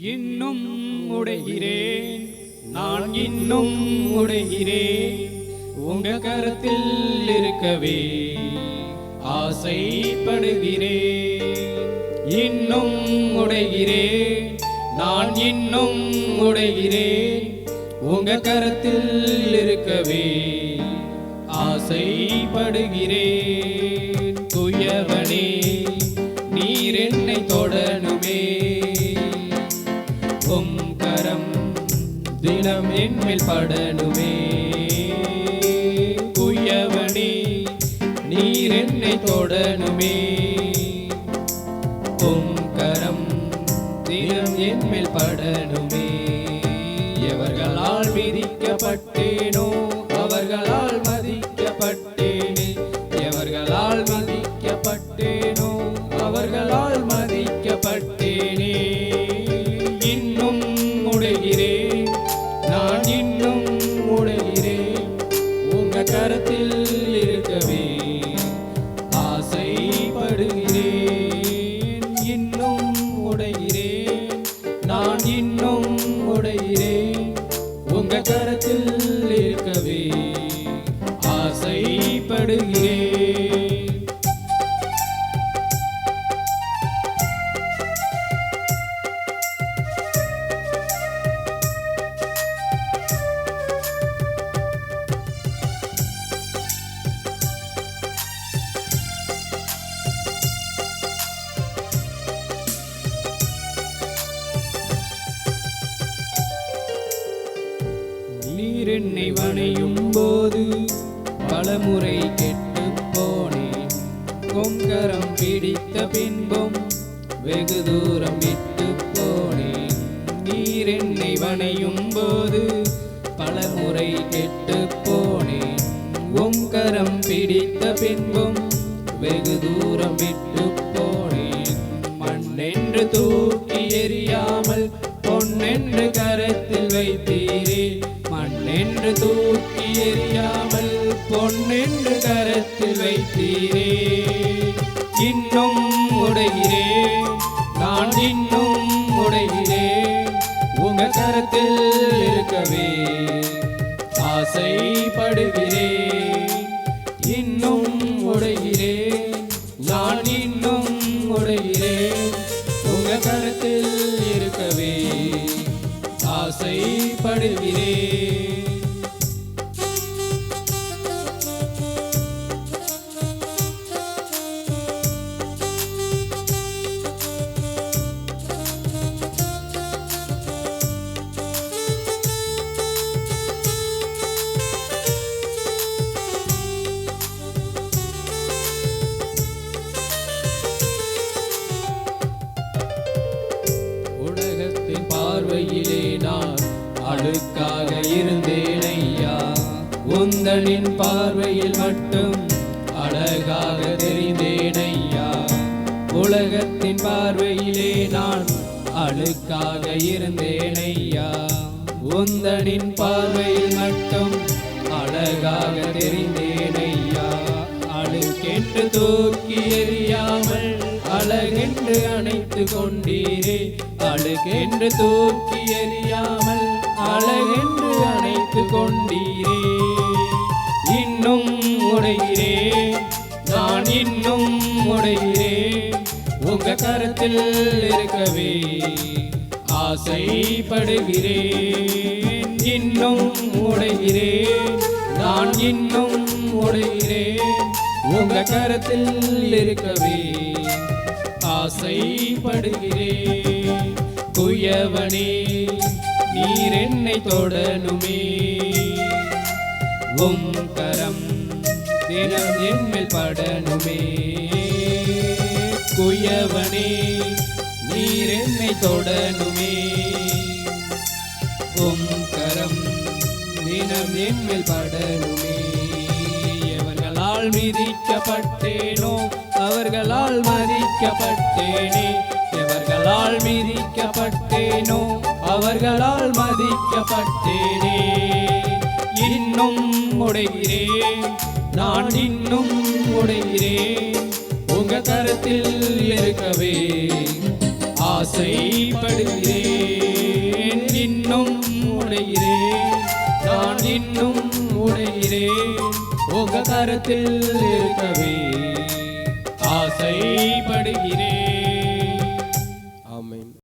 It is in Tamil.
இன்னும் உடைகிறேன். நான் இன்னும் உடைகிறேன். உங்க கருத்தில் இருக்கவே ஆசைப்படுகிறேன். இன்னும் உடைகிறேன். நான் இன்னும் உடைகிறேன். உங்க கருத்தில் இருக்கவே ஆசைப்படுகிறேன். துயவனே என்மேல் படணுமே. குயவனே நீர் என்னை தொடணுமே. உம் தினம் என்மேல் படணுமே. எவர்களால் விதிக்கப்பட்டேனோ என்னை வணையும் போது பலமுறை கெட்டு போனேன். கொங்கரம் பிடித்த பின்பும் வெகு தூரம் விட்டு போனேன். நீர் என்னை வணையும் போது பலமுறை கெட்டு போனேன். உங்கரம் பிடித்த பின்பும் வெகு தூரம் விட்டு போனேன். மண்ணென்று தூக்கி எறியாமல் பொன்னென்று கரத்தில் வைத்தீரே. என்று தூக்கி எறியாமல் பொன்னென்று கரத்தில் வைத்தீரே. இன்னும் உடைகிறேன் நான் இன்னும் உடைகிறேன் உங்க கரத்தில் இருக்கவே ஆசைப்படுகிறேன் இன்னும் உடைகிறேன் நான் இன்னும் உடைகிறேன் உங்க கரத்தில் இருக்கவே ஆசைப்படுகிறேன் பார்வையிலே நான் அழுக்காக இருந்தேன் ஐயா. உந்தனின் பார்வையில் மட்டும் அழகாக தெரிந்தேன் ஐயா. உலகத்தின் பார்வையிலே நான் அழுக்காக இருந்தேன் ஐயா. உந்தனின் பார்வையில் மட்டும் அழகாக தெரிந்தேன் ஐயா. அழுக்கென்று தூக்கி எறியாமல் அழகென்று அணைத்து கொண்டீரே. அழுகென்று தூக்கி எறியாமல் அழகென்று அணைத்து கொண்டீரே. இன்னும் உடைகிறேன் நான் இன்னும் உடைகிறேன் உங்க கரத்தில் இருக்கவே ஆசைப்படுகிறேன் இன்னும் உடைகிறேன் நான் இன்னும் உடைகிறேன் உங்க கரத்தில் இருக்கவே ஆசைப்படுகிறேன் குயவனே நீர் என்னை தொடனுமே உம் கரம் தினம் என்மேல் படனுமே குயவனே நீர் என்னை தொடனுமே உம் கரம் தினம் என்மேல் படனுமே அவர்களால் மிதிக்கப்பட்டேனோ அவர்களால் மதிக்கப்பட்டேனே. எவர்களால் மிதிக்கப்பட்டேனோ அவர்களால் மதிக்கப்பட்டேனே. இன்னும் உடைகிறேன் நான் இன்னும் உடைகிறேன். உங்க கருத்தில் இருக்கவே ஆசைப்படுகிறேன். இன்னும் உடைகிறேன் உக கருத்தில் இருக்கவே. ஆசைப்படுகிறேன்.